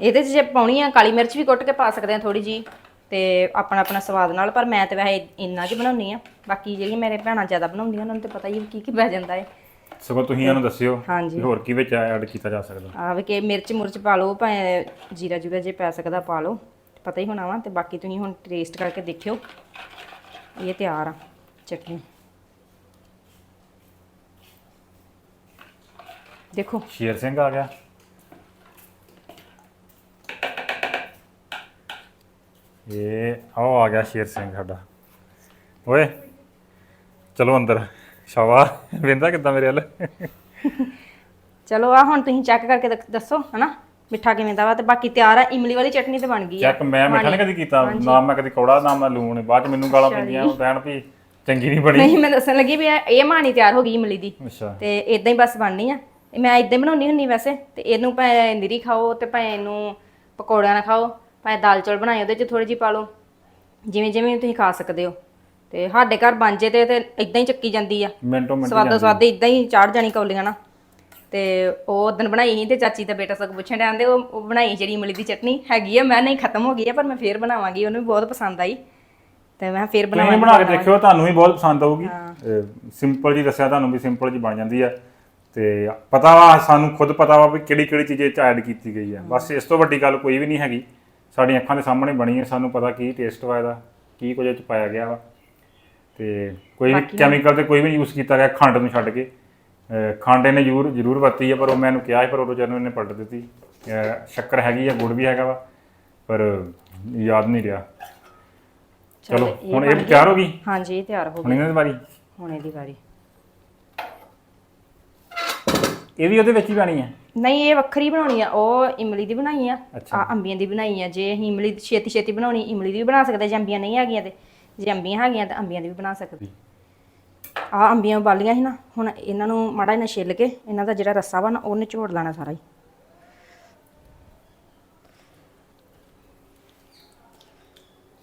ਇਹਦੇ 'ਚ ਜੇ ਪਾਉਣੀ ਆ ਕਾਲੀ ਮਿਰਚ ਵੀ ਕੁੱਟ ਕੇ ਪਾ ਸਕਦੇ ਆ ਥੋੜੀ ਜੀ ਤੇ ਆਪਣਾ ਆਪਣਾ ਸਵਾਦ ਨਾਲ ਪਰ ਮੈਂ ਤੇ ਵੈਸੇ ਇੰਨਾ ਕੀ ਬਣਾਉਣੀ ਆ। ਬਾਕੀ ਜਿਹੜੀਆਂ ਮੇਰੇ ਭੈਣਾਂ ਜ਼ਿਆਦਾ ਬਣਾਉਂਦੀਆਂ ਉਹਨਾਂ ਨੂੰ ਤੇ ਪਤਾ ਹੀ ਆ ਕੀ ਕੀ ਪੈ ਜਾਂਦਾ ਹੈ ਸਗੋਂ ਤੁਸੀਂ ਇਹਨੂੰ ਦੱਸਿਓ ਹਾਂਜੀ। ਵੀ ਹੋਰ ਕੀ ਵਿੱਚ ਐਡ ਕੀਤਾ ਜਾ ਸਕਦਾ। ਆ ਵੀ ਕਿ ਮਿਰਚ ਮੁਰਚ ਪਾ ਲਓ ਭਾਵੇਂ ਜੀਰਾ ਜੂਰਾ ਜੇ ਪੈ ਸਕਦਾ ਪਾ ਲਓ ਪਤਾ ਹੀ ਹੋਣਾ ਵਾ ਤੇ ਬਾਕੀ ਤੁਸੀਂ ਹੁਣ ਟੇਸਟ ਕਰਕੇ ਦੇਖਿਓ। ਇਹ ਤਿਆਰ ਆ ਚਟਨੀ। ਦੇਖੋ। ਸ਼ੇਰ ਸਿੰਘ ਆ ਗਿਆ। ਇਹ ਆਓ ਆ ਗਿਆ ਸ਼ੇਰ ਸਿੰਘ ਸਾਡਾ। ਓਏ ਚਲੋ ਅੰਦਰ। ਸ਼ਾਵਾ। ਵੇਂਦਾ ਕਿੱਦਾਂ ਮੇਰੇ ਵੱਲ? ਚਲੋ ਆ ਹੁਣ ਤੁਸੀਂ ਚੈੱਕ ਕਰਕੇ ਦੱਸੋ ਹਨਾ? ਮਿੱਠਾ ਕਿਵੇਂ ਦਾ ਵਾ? ਤੇ ਬਾਕੀ ਤਿਆਰ ਆ ਇਮਲੀ ਵਾਲੀ ਚਟਨੀ ਤੇ ਬਣ ਗਈ ਆ। ਚੈੱਕ ਮੈਂ ਮਿੱਠਾ ਨਹੀਂ ਕਦੀ ਕੀਤਾ ਨਾ ਮੈਂ ਕਦੀ ਕੌੜਾ ਨਾ ਮੈਂ ਲੂਣ। ਬਾਅਦ ਚ ਮੈਨੂੰ ਗਾਲਾਂ ਪੈਂਦੀਆਂ ਉਹ ਕਹਿਣ ਵੀ ਚੰਗੀ ਨਹੀਂ ਬਣੀ। ਨਹੀਂ ਮੈਂ ਦੱਸਣ ਲੱਗੀ ਵੀ ਇਹ ਇਹ ਮਾਣੀ ਤਿਆਰ ਹੋ ਗਈ ਇਮਲੀ ਦੀ। ਅੱਛਾ। ਤੇ ਇਦਾਂ ਹੀ ਬਸ ਬਣਨੀ ਆ। ਇਹ ਮੈਂ ਇਦਾਂ ਹੀ ਬਣਾਉਣੀ ਹੁੰਨੀ ਵੈਸੇ। ਤੇ ਇਹਨੂੰ ਭਾਵੇਂ ਨਿਰੀ ਖਾਓ ਤੇ ਭਾਵੇਂ ਇਹਨੂੰ ਪਕੌੜਿਆਂ ਨਾਲ ਖਾਓ। ਭਾਵੇਂ ਦਾਲ ਚੌਲ ਬਣਾਏ ਉਹਦੇ ਚ ਥੋੜੀ ਜਿਹੀ ਪਾ ਲਓ। ਜਿਵੇਂ ਜਿਵੇਂ ਤੁਸੀਂ ਖਾ ਸਕਦੇ ਹੋ। ਤੇ ਸਾਡੇ ਘਰ ਬਣ ਜੇ ਤੇ ਤੇ ਇਦਾਂ ਹੀ ਚੱਕੀ ਜਾਂਦੀ ਆ। ਮਿੰਟੋ ਮਿੰਟ ਸਵਾਦੋ ਸਵਾਦ ਇਦਾਂ ਹੀ ਚਾੜ ਜਾਣੀ ਕੌਲੀਆਂ ਨਾ। ਤੇ ਉਹ ਉਦੋਂ ਬਣਾਈ ਸੀ ਤੇ ਚਾਚੀ ਦਾ ਬੇਟਾ ਸਗੋਂ ਪੁੱਛਣ ਤੇ ਉਹ ਉਹ ਬਣਾਈ ਜਿਹੜੀ ਇਮਲੀ ਦੀ ਚਟਨੀ ਹੈਗੀ ਆ। ਮੈਂ ਨਹੀਂ ਖਤਮ ਹੋ ਗਈ ਆ ਪਰ ਮੈਂ ਫੇਰ ਬਣਾਵਾਂਗੀ ਉਹਨੂੰ ਵੀ ਬਹੁਤ ਪਸੰਦ ਆਈ। ਤੇ ਮੈਂ ਫੇਰ ਤੁਸੀਂ ਬਣਾਵਾਂਗੀ ਬਣਾ ਕੇ ਦੇਖਿਓ ਤੁਹਾਨੂੰ ਵੀ ਬਹੁਤ ਪਸੰਦ ਆਊਗੀ। ਸਿੰਪਲ ਜੀ ਦੱਸਿਆ ਤੁਹਾਨੂੰ ਵੀ ਸਿੰਪਲ ਜੀ ਬਣ ਜਾਂਦੀ ਆ। ਤੇ ਪਤਾ ਵਾ ਸਾਨੂੰ ਖੁਦ ਪਤਾ ਵਾ ਵੀ ਕਿਹੜੀ ਕਿਹੜੀ ਚੀਜ਼ ਇਹ ਚ ਐਡ ਕੀਤੀ ਗਈ ਆ। ਬਸ ਇਸ ਤੋਂ ਵੱਡੀ ਗੱਲ ਕੋਈ ਵੀ ਨਹੀਂ ਹੈਗੀ। ਸਾਡੀਆਂ ਅੱਖਾਂ ਦੇ ਸਾਹਮਣੇ ਬਣੀ ਹੈ ਸਾਨੂੰ ਪਤਾ ਕੀ ਟੇਸਟ ਵਾ ਇਹਦਾ ਕੀ ਕੁਝ ਇਹ ਚ ਪਾਇਆ ਗਿਆ ਵਾ। ਤੇ ਕੋਈ ਵੀ ਕੈਮੀਕਲ ਤੇ ਕੋਈ ਵੀ ਯੂਜ਼ ਕੀਤਾ ਗਿਆ ਖੰਡ ਨੂੰ ਛੱਡ ਕੇ। ਅਹ ਖੰਡ ਇਹਨੇ ਜ਼ਰੂਰ ਜ਼ਰੂਰ ਵਰਤੀ ਆ ਪਰ ਉਹ ਮੈਨੂੰ ਕਿਹਾ ਸੀ ਪਰ ਉਦੋਂ ਜਦੋਂ ਇਹਨੇ ਪਲਟ ਦਿੱਤੀ। ਅਹ ਸ਼ੱਕਰ ਹੈਗੀ ਆ ਗੁੜ ਵੀ ਹੈਗਾ ਵਾ ਪਰ ਯਾਦ ਨਹੀਂ ਰਿਹਾ। ਚਲੋ ਹੁਣ ਬਣ ਇਹ ਤਿਆਰ ਹੋ ਗਈ? ਹਾਂਜੀ ਇਹ ਤਿਆਰ ਹੋ ਹੁਣ ਇਹਨਾਂ ਦੀ ਵਾਰੀ? ਹੁਣ ਇਹਦੀ ਵਾਰੀ। ਇਹ ਵੀ ਉਹਦੇ ਵਿੱਚ ਹੀ ਪੈਣੀ ਹੈ ਨਹੀਂ ਇਹ ਵੱਖਰੀ ਬਣਾਉਣੀ ਆ। ਉਹ ਇਮਲੀ ਦੀ ਬਣਾਈ ਆ। ਅੱਛਾ। ਆ ਅੰਬੀਆਂ ਦੀ ਬਣਾਈ ਆ। ਜੇ ਅਸੀਂ ਇਮਲੀ ਛੇਤੀ ਛੇਤੀ ਬਣਾਉਣੀ ਇਮਲੀ ਦੀ ਵੀ ਬਣਾ ਸਕਦੇ ਜੇ ਅੰਬੀਆਂ ਨਹੀਂ ਹੈਗੀਆਂ ਤੇ। ਜੇ ਅੰਬੀਆਂ ਹੈਗੀਆਂ ਤਾਂ ਅੰਬੀਆਂ ਦੀ ਵੀ ਬਣਾ ਸਕਦੇ। ਆ ਅੰਬੀਆਂ ਉਬਾਲੀਆਂ ਸੀ ਨਾ ਹੁਣ ਇਹਨਾਂ ਨੂੰ ਮਾੜਾ ਜਿਹਾ ਛਿੱਲ ਕੇ ਇਹਨਾਂ ਦਾ ਜਿਹੜਾ ਰੱਸਾ ਵਾ ਨਾ ਉਹ ਨਿਚੋੜ ਲੈਣਾ ਸਾਰਾ ਹੀ।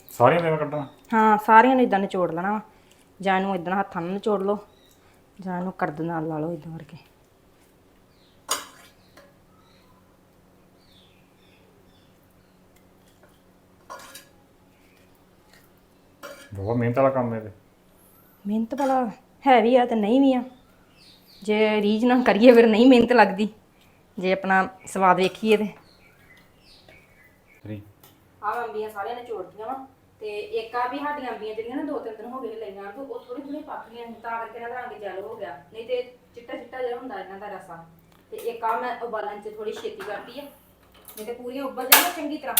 ਸਾਰੀਆਂ ਮੇਵਾ ਕੱਢਣਾ? ਹਾਂ ਸਾਰੀਆਂ ਨੂੰ ਇਦਾਂ ਨਿਚੋੜ ਲੈਣਾ ਵਾ। ਜਾਂ ਇਹਨੂੰ ਇਦਾਂ ਹੱਥਾਂ ਨਾਲ ਨਿਚੋੜ ਲਓ ਜਾਂ ਇਹਨੂੰ ਕਰਦ ਨਾਲ ਲਾ ਲਓ ਇਦਾਂ ਕਰਕੇ। ਬਹੁਤ ਮਿਹਨਤ ਵਾਲਾ ਕੰਮ ਹੈ ਇਹ। ਮਿਹਨਤ ਵਾਲਾ ਹੈ ਵੀ ਆ ਤੇ ਨਹੀਂ ਵੀ ਆ। ਜੇ ਰੀਝ ਨਾਲ ਕਰੀਏ ਫਿਰ ਨਹੀਂ ਮਿਹਨਤ ਲੱਗਦੀ। ਜੇ ਆਪਣਾ ਸਵਾਦ ਵੇਖੀਏ ਤੇ। ਤੇ ਆ ਅੰਬੀਆਂ ਸਾਰਿਆਂ ਨੇ ਛੋੜਦੀਆਂ ਵਾ। ਤੇ ਇੱਕ ਆ ਵੀ ਸਾਡੀਆਂ ਅੰਬੀਆਂ ਜਿਹੜੀਆਂ ਨਾ ਦੋ ਤਿੰਨ ਦਿਨ ਹੋ ਗਏ ਲਈਆਂ ਤੇ ਉਹ ਥੋੜੀ ਥੋੜੀ ਪੱਕ ਗਈਆਂ ਸੀ, ਤਾਂ ਕਰਕੇ ਇਹਨਾਂ ਦਾ ਰੰਗ ਜੈਲੋ ਹੋ ਗਿਆ। ਨਹੀਂ ਤੇ ਚਿੱਟਾ ਚਿੱਟਾ ਜਿਹਾ ਹੁੰਦਾ ਇਹਨਾਂ ਦਾ ਰਸਾ। ਤੇ ਇੱਕ ਆ ਮੈਂ ਉਬਾਲਣ ਚ ਥੋੜੀ ਛੇਤੀ ਕਰਤੀ ਆ। ਨਹੀਂ ਤੇ ਪੂਰੀਆਂ ਉੱਬਲ ਜਾਣ ਚੰਗੀ ਤਰ੍ਹਾਂ।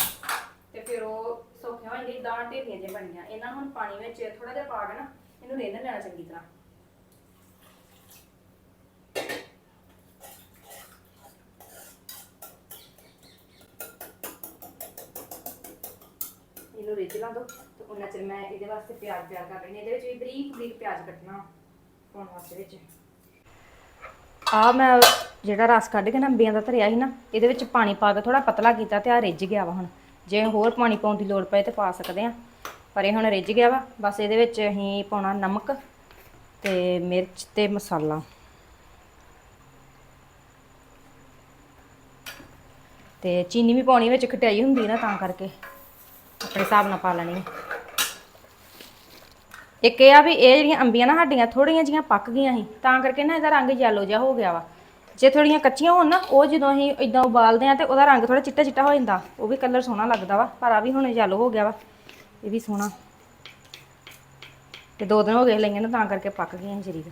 ਤੇ ਫਿਰ ਉਹ ਸੌਖੀਆਂ ਹੋ ਜਾਂਦੀਆਂ ਦਾਣ ਢੇਰੀਆਂ ਜਿਹੀਆਂ ਬਣੀਆਂ। ਇਹਨਾਂ ਨੂੰ ਹੁਣ ਪਾਣੀ ਵਿੱਚ ਥੋੜਾ ਜਿਹਾ ਪਾ ਕੇ ਨਾ, ਇਹਨੂੰ ਰਿੰਨ ਲੈਣਾ ਚੰਗੀ ਤਰ੍ਹਾਂ। ਇਹਨੂੰ ਰਿੱਝ ਲਾਂ ਦੋ ਤੇ ਉਹਨਾਂ ਚਿਰ ਮੈਂ ਇਹਦੇ ਵਾਸਤੇ ਪਿਆਜ਼ ਤਿਆਰ ਕਰ ਲੈਣੀ ਇਹਦੇ ਵਿੱਚ ਵੀ ਬਰੀਕ ਬਰੀਕ ਪਿਆਜ਼ ਕੱਟਣਾ ਪਾਉਣ ਵਾਸਤੇ ਵਿੱਚ। ਆ ਮੈਂ ਜਿਹੜਾ ਰਸ ਕੱਢ ਕੇ ਨਾ ਅੰਬੀਆਂ ਦਾ ਧਰਿਆ ਸੀ ਨਾ, ਇਹਦੇ ਵਿੱਚ ਪਾਣੀ ਪਾ ਕੇ ਥੋੜਾ ਪਤਲਾ ਕੀਤਾ ਤੇ ਆ ਰਿੱਝ ਗਿਆ ਵਾ ਹੁਣ। ਜੇ ਹੋਰ ਪਾਣੀ ਪਾਉਣ ਦੀ ਲੋੜ ਪਏ ਤੇ ਪਾ ਸਕਦੇ ਆ। ਪਰ ਇਹ ਹੁਣ ਰਿੱਝ ਗਿਆ ਵਾ। ਬਸ ਇਹਦੇ ਵਿੱਚ ਅਸੀਂ ਪਾਉਣਾ ਨਮਕ ਤੇ ਮਿਰਚ ਤੇ ਮਸਾਲਾ। ਤੇ ਚੀਨੀ ਵੀ ਪਾਉਣੀ ਵਿੱਚ ਖਟਿਆਈ ਹੁੰਦੀ ਨਾ ਤਾਂ ਕਰਕੇ। ਆਪਣੇ ਹਿਸਾਬ ਨਾਲ ਪਾ ਲੈਣੀ ਇੱਕ ਇਹ ਆ ਵੀ ਇਹ ਜਿਹੜੀਆਂ ਅੰਬੀਆਂ ਨਾ, ਸਾਡੀਆਂ ਥੋੜੀਆਂ ਜੀਆਂ ਪੱਕ ਗਈਆਂ ਸੀ, ਤਾਂ ਕਰਕੇ ਨਾ ਇਹਦਾ ਰੰਗ ਯੈਲੋ ਜਿਹਾ ਹੋ ਗਿਆ ਵਾ। ਜੇ ਥੋੜੀਆਂ ਕੱਚੀਆਂ ਹੋਣ ਨਾ ਉਹ ਜਦੋਂ ਅਸੀਂ ਇਦਾਂ ਉਬਾਲਦੇ ਆ ਤੇ ਉਹਦਾ ਰੰਗ ਥੋੜਾ ਚਿੱਟਾ ਚਿੱਟਾ ਹੋ ਜਾਂਦਾ ਉਹ ਵੀ ਕਲਰ ਸੋਹਣਾ ਲੱਗਦਾ ਵਾ ਪਰ ਆ ਵੀ ਹੁਣ ਯੈਲੋ ਹੋ ਗਿਆ ਵਾ ਇਹ ਵੀ ਸੋਹਣਾ। ਤੇ ਦੋ ਦਿਨ ਹੋ ਗਏ ਲਈਆਂ ਨਾ ਤਾਂ ਕਰਕੇ ਪੱਕ ਗਈਆਂ ਜਰੀ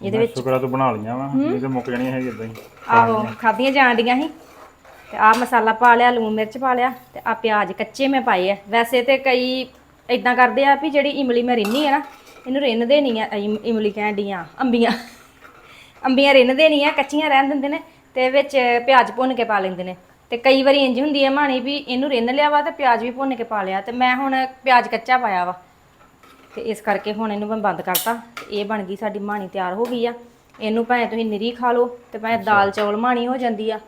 ਇਹਦੇ ਵਿੱਚ ਸ਼ੁਕਰ ਤੂੰ ਬਣਾ ਲਈਆਂ ਵਾ ਇਹ ਤੇ ਮੁੱਕ ਜਾਣੀਆਂ ਹੈਗੀ ਇਦਾਂ ਹੀ। ਆਹੋ ਖਾਧੀਆਂ ਜਾਣ ਡੀਆਂ ਸੀ ਤੇ ਆ ਮਸਾਲਾ ਪਾ ਲਿਆ ਲੂਣ ਮਿਰਚ ਪਾ ਲਿਆ ਤੇ ਆ ਪਿਆਜ਼ ਕੱਚੇ ਮੈਂ ਪਾਏ ਆ। ਵੈਸੇ ਤੇ ਕਈ ਇਦਾਂ ਕਰਦੇ ਆ ਵੀ ਜਿਹੜੀ ਇਮਲੀ ਮੈਂ ਰਿੰਨੀ ਆ ਨਾ ਇਹਨੂੰ ਰਿੰਨ ਦੇਣੀ ਆ ਇਮ- ਇਮਲੀ ਕਹਿਣ ਡੀਆਂ ਅੰਬੀਆਂ। ਅੰਬੀਆਂ ਰਿੰਨ ਦੇਣੀ ਆ ਕੱਚੀਆਂ ਰਹਿਣ ਦਿੰਦੇ ਨੇ ਤੇ ਵਿੱਚ ਪਿਆਜ਼ ਭੁੰਨ ਕੇ ਪਾ ਲੈਂਦੇ ਨੇ। ਤੇ ਕਈ ਵਾਰੀ ਇੰਜ ਹੁੰਦੀ ਹੈ ਮਾਣੀ ਵੀ ਇਹਨੂੰ ਰਿੰਨ ਲਿਆ ਵਾ ਤੇ ਪਿਆਜ਼ ਵੀ ਭੁੰਨ ਕੇ ਪਾ ਲਿਆ ਤੇ ਮੈਂ ਹੁਣ ਪਿਆਜ਼ ਕੱਚਾ ਪਾਇਆ ਵਾ। ਤੇ ਇਸ ਕਰਕੇ ਹੁਣ ਇਹਨੂੰ ਮੈਂ ਬੰਦ ਕਰਤਾ ਇਹ ਬਣ ਗਈ ਸਾਡੀ ਮਾਣੀ ਤਿਆਰ ਹੋ ਗਈ ਆ। ਇਹਨੂੰ ਭਾਵੇਂ ਤੁਸੀਂ ਨਿਰੀ ਖਾ ਲਓ ਤੇ ਭਾਵੇਂ ਦਾਲ ਚੌਲ ਮਾਣੀ ਹੋ ਜਾਂਦੀ ਆ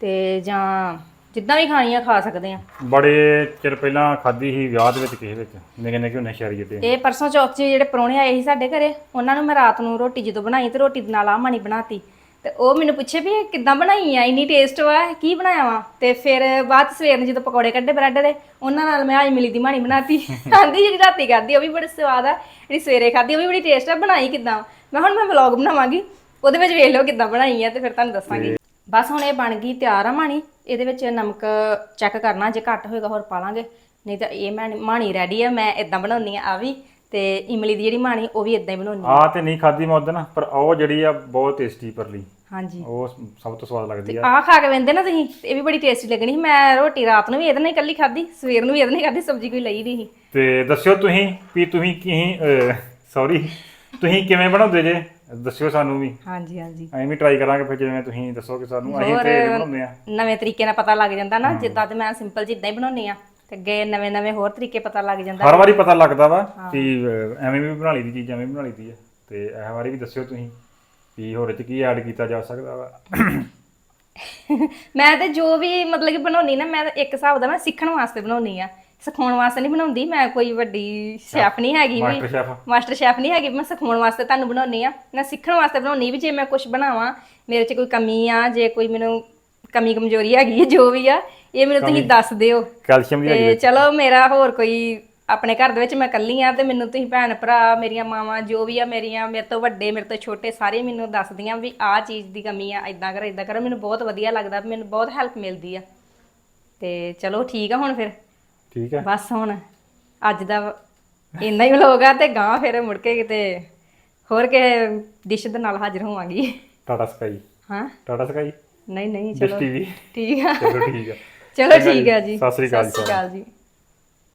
ਤੇ ਜਾਂ ਜਿੱਦਾਂ ਵੀ ਖਾਣੀ ਆ ਖਾ ਸਕਦੇ ਆ। ਬੜੇ ਚਿਰ ਪਹਿਲਾਂ ਖਾਧੀ ਸੀ ਵਿਆਹ ਦੇ ਵਿੱਚ ਕਿਸੇ ਵਿੱਚ। ਨਿੱਕੇ ਨਿੱਕੇ ਹੁੰਦੇ ਸ਼ਰੀਏ ਤੇ ਇਹ ਪਰਸੋਂ ਚੌਥ 'ਚ ਜਿਹੜੇ ਪ੍ਰਾਹੁਣੇ ਆਏ ਸੀ ਸਾਡੇ ਘਰੇ ਉਹਨਾਂ ਨੂੰ ਮੈਂ ਰਾਤ ਨੂੰ ਰੋਟੀ ਜਦੋਂ ਬਣਾਈ ਤੇ ਰੋਟੀ ਦੇ ਨਾਲ ਆ ਮਾਣੀ ਬਣਾਤੀ। ਤੇ ਉਹ ਮੈਨੂੰ ਪੁੱਛੇ ਵੀ ਇਹ ਕਿੱਦਾਂ ਬਣਾਈ ਆ ਇੰਨੀ ਟੇਸਟ ਵਾ ਇਹ ਕੀ ਬਣਾਇਆ ਵਾ? ਤੇ ਫਿਰ ਬਾਅਦ 'ਚ ਸਵੇਰ ਨੂੰ ਜਦੋਂ ਪਕੌੜੇ ਕੱਢੇ ਬ੍ਰੈਡ ਦੇ ਉਹਨਾਂ ਨਾਲ ਮੈਂ ਆਈ ਮਿਲੀ ਦੀ ਮਾਣੀ ਬਣਾਤੀ। ਆਂਦੀ ਜਿਹੜੀ ਰਾਤੀ ਖਾਧੀ ਉਹ ਵੀ ਬੜੀ ਸਵਾਦ ਆ ਜਿਹੜੀ ਸਵੇਰੇ ਖਾਧੀ ਉਹ ਵੀ ਬੜੀ ਟੇਸਟ ਆ ਬਣਾਈ ਕਿੱਦਾਂ? ਮੈਂ ਹੁਣ ਮੈਂ ਵਲੌਗ ਬਣਾਵਾਂਗੀ ਉਹਦੇ ਵਿੱਚ ਵੇਖ ਲਿਓ ਕਿੱਦਾਂ ਬਣਾਈ ਆ ਤੇ ਫਿਰ ਤੁਹਾਨੂੰ ਦੱਸਾਂਗੀ। ਬਸ ਹੁਣ ਇਹ ਬਣ ਗਈ ਤਿਆਰ ਆ ਮਾਣੀ ਇਹਦੇ ਵਿੱਚ ਨਮਕ ਚੈੱਕ ਕਰਨਾ ਜੇ ਘੱਟ ਹੋਏਗਾ ਹੋਰ ਪਾ ਲਾਂਗੇ। ਨਹੀਂ ਤਾਂ ਇਹ ਮੈਂ ਮਾਣੀ ਰੈਡੀ ਆ ਮੈਂ ਇਦਾਂ ਬਣਾਉਣੀ ਆ ਆ ਵੀ ਤੇ ਇਮਲੀ ਦੀ ਜਿਹੜੀ ਮਾਣੀ ਉਹ ਵੀ ਇਦਾਂ ਹੀ ਬਣਾਉਣੀ ਆ। ਤੇ ਨਹੀਂ ਖਾਧੀ ਮੈਂ ਉਦੋਂ ਪਰ ਉਹ ਜਿਹੜੀ ਆ ਬਹੁਤ ਟੇਸਟੀ ਪਰਲੀ। ਹਾਂਜੀ। ਉਹ ਸਭ ਤੋਂ ਸਵਾਦ ਲੱਗਦੀ ਆ। ਆਹ ਖਾ ਕੇ ਵੰਦੇ ਨਾ ਤੁਸੀਂ ਇਹ ਵੀ ਬੜੀ ਟੇਸਟੀ ਲੱਗਣੀ ਸੀ। ਮੈਂ ਰੋਟੀ ਰਾਤ ਨੂੰ ਵੀ ਇਹਦੇ ਨਾਲ ਹੀ ਇਕੱਲੀ ਖਾਧੀ ਸਵੇਰ ਨੂੰ ਵੀ ਇਹਦੇ ਨਾਲ ਹੀ ਖਾਧੀ ਸਬਜ਼ੀ ਕੋਈ ਲਈ ਨਹੀਂ ਸੀ। ਤੇ ਦੱਸਿਓ ਤੁਸੀਂ ਵੀ ਤੁਸੀਂ ਕੀ ਸੌਰੀ ਤੁਸੀਂ ਕਿਵੇਂ ਬਣਾਉਂਦੇ ਜੇ? ਦੱਸਿਓ ਸਾਨੂੰ ਵੀ। ਹਾਂਜੀ ਹਾਂਜੀ। ਅਸੀਂ ਵੀ ਟਰਾਈ ਕਰਾਂਗੇ ਫਿਰ ਜਿਵੇਂ ਤੁਸੀਂ ਦੱਸੋਗੇ ਸਾਨੂੰ ਅਸੀਂ ਤੇ ਇਹ ਬਣਾਉਂਦੇ ਆ। ਨਵੇਂ ਤਰੀਕੇ ਨਾਲ ਪਤਾ ਲੱਗ ਜਾਂਦਾ ਨਾ ਜਿੱਦਾਂ ਤੇ ਮੈਂ ਸਿੰਪਲ ਜਿੱਦਾਂ ਹੀ ਬਣਾਉਣੀ ਆ ਤੇ ਅੱਗੇ ਨਵੇਂ ਨਵੇਂ ਹੋਰ ਤਰੀਕੇ ਪਤਾ ਲੱਗ ਜਾਂਦਾ। ਹਰ ਵਾਰੀ ਪਤਾ ਲੱਗਦਾ ਵਾ ਕਿ ਅਹ, ਐਵੇਂ ਵੀ ਬਣਾ ਲਈ ਦੀ ਚੀਜ਼ ਐਵੇਂ ਬਣਾ ਲਈ ਦੀ ਆ। ਤੇ ਇਹ ਵਾਰੀ ਵੀ ਦੱਸਿਓ ਤੁਸੀਂ ਵੀ ਹੋਰ ਇਹ ਚ ਕੀ ਐਡ ਕੀਤਾ ਜਾ ਸਕਦਾ ਵਾ। ਮੈਂ ਤੇ ਜੋ ਵੀ ਮਤਲਬ ਕਿ ਬਣਾਉਣੀ ਨਾ ਮੈਂ ਤਾਂ ਇੱਕ ਹਿਸਾਬ ਦਾ ਮੈਂ ਸਿੱਖਣ ਵਾਸਤੇ ਬਣਾਉਣੀ ਆ। ਸਿਖਾਉਣ ਵਾਸਤੇ ਨਹੀਂ ਬਣਾਉਂਦੀ ਮੈਂ ਕੋਈ ਵੱਡੀ ਸ਼ੈਫ ਨਹੀਂ ਹੈਗੀ ਵੀ। ਮਾਸਟਰ ਸ਼ੈਫ ਮਾਸਟਰ ਸ਼ੈਫ ਨਹੀਂ ਹੈਗੀ ਮੈਂ ਸਿਖਾਉਣ ਵਾਸਤੇ ਤੁਹਾਨੂੰ ਬਣਾਉਣੀ ਆ। ਮੈਂ ਸਿੱਖਣ ਵਾਸਤੇ ਬਣਾਉਣੀ ਵੀ ਜੇ ਮੈਂ ਕੁਝ ਬਣਾਵਾਂ ਮੇਰੇ 'ਚ ਕੋਈ ਕਮੀ ਆ ਜੇ ਕੋਈ ਮੈਨੂੰ ਕਮੀ ਕਮਜ਼ੋਰੀ ਹੈਗੀ ਹੈ ਜੋ ਵੀ ਆ ਇਹ ਮੈਨੂੰ ਤੁਸੀਂ ਦੱਸ ਦਿਓ। ਕੈਲਸ਼ੀਅਮ ਦੀ ਤੇ ਚਲੋ ਮੇਰਾ ਹੋਰ ਕੋਈ ਆਪਣੇ ਘਰ ਦੇ ਵਿੱਚ ਮੈਂ ਇਕੱਲੀ ਆ ਤੇ ਮੈਨੂੰ ਤੁਸੀਂ ਭੈਣ ਭਰਾ ਮੇਰੀਆਂ ਮਾਵਾਂ ਜੋ ਵੀ ਆ ਮੇਰੀਆਂ ਮੇਰੇ ਤੋਂ ਵੱਡੇ ਮੇਰੇ ਤੋਂ ਛੋਟੇ ਸਾਰੇ ਮੈਨੂੰ ਦੱਸਦੀਆਂ ਵੀ ਆਹ ਚੀਜ਼ ਦੀ ਕਮੀ ਆ ਇਦਾਂ ਕਰ ਇਦਾਂ ਕਰ। ਮੈਨੂੰ ਬਹੁਤ ਵਧੀਆ ਲੱਗਦਾ ਮੈਨੂੰ ਬਹੁਤ ਹੈਲਪ ਮਿਲਦੀ ਆ। ਤੇ ਚਲੋ ਠੀਕ ਆ ਹੁਣ ਫਿਰ। ਠੀਕ ਹੈ। ਬਸ ਹੁਣ ਅੱਜ ਦਾ ਇੰਨਾ ਹੀ ਵਲੋਗ ਆ ਤੇ ਗਾਂ ਫਿਰ ਮੁੜ ਕੇ ਕਿਤੇ ਹੋਰ ਕੇ ਡਿਸ਼ ਦੇ ਨਾਲ ਹਾਜ਼ਰ ਹੋਵਾਂਗੀ। ਟਾਟਾ ਸਕਾਈ। ਹਾਂ। ਟਾਟਾ ਸਕਾਈ? ਨਹੀਂ ਨਹੀਂ ਡਿਸ਼ ਚਲੋ। ਟੀਵੀ ਠੀਕ ਆ। ਚਲੋ ਠੀਕ ਆ। ਚਲੋ ਠੀਕ ਹੈ ਜੀ। ਸਤਿ ਸ੍ਰੀ ਅਕਾਲ ਜੀ ਸਤਿ ਸ੍ਰੀ ਅਕਾਲ ਜੀ।